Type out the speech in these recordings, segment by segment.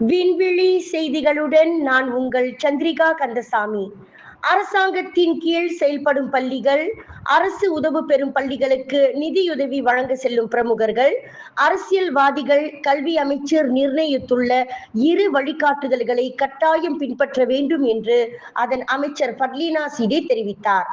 செய்திகளுடன் நான் உங்கள் சந்திரிகா கந்தசாமி. அரசாங்கத்தின் கீழ் செயல்படும் பள்ளிகள் அரசு உதவு பெறும் பள்ளிகளுக்கு நிதியுதவி வழங்க செல்லும் பிரமுகர்கள் அரசியல்வாதிகள் கல்வி அமைச்சர் நிர்ணயித்துள்ள இரு வழிகாட்டுதல்களை கட்டாயம் பின்பற்ற வேண்டும் என்று அதன் அமைச்சர் பட்லீனா சிடே தெரிவித்தார்.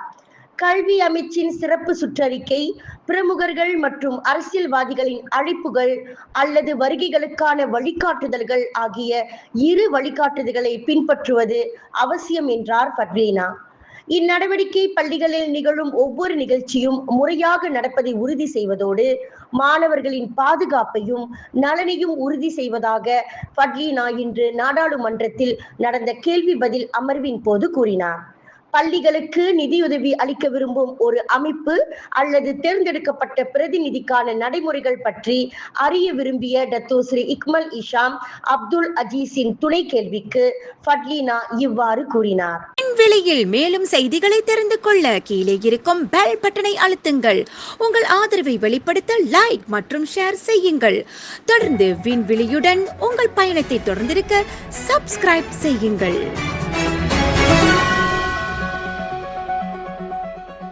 கல்வி அமைச்சின் சிறப்பு சுற்றறிக்கை பிரமுகர்கள் மற்றும் அரசியல்வாதிகளின் அழைப்புகள் அல்லது வருகைகளுக்கான வழிகாட்டுதல்கள் ஆகிய இரு வழிகாட்டுதல்களை பின்பற்றுவது அவசியம் என்றார் பட்லீனா இந்நடவடிக்கை பள்ளிகளில் நிகழும் ஒவ்வொரு நிகழ்ச்சியும் முறையாக நடப்பதை உறுதி செய்வதோடு மாணவர்களின் பாதுகாப்பையும் நலனையும் உறுதி செய்வதாக பட்லீனா இன்று நாடாளுமன்றத்தில் நடந்த கேள்வி பதில் அமர்வின் போது கூறினார். பள்ளிகளுக்கு நிதியுதவி அளிக்க விரும்பும் ஒரு அமைப்பு அல்லது தேர்ந்தெடுக்கப்பட்ட பிரதிநிதிக்கான நடைமுறைகள் பற்றி அறிய விரும்பிய Dato Sri Ikmal Hisham Abdul அஜீஸின் துணை கேள்விக்கு ஃபட்லீனா இவ்வாறு கூறினார். விலையில் மேலும் செய்திகளை தெரிந்து கொள்ள கீழே இருக்கும் பெல் பட்டனை அழுத்துங்கள். உங்கள் ஆதரவை வெளிப்படுத்த லைக் மற்றும் ஷேர் செய்யுங்கள். தொடர்ந்து விண்வெளியுடன் உங்கள் பயணத்தை தொடர்ந்திருக்க சப்ஸ்கிரைப் செய்யுங்கள்.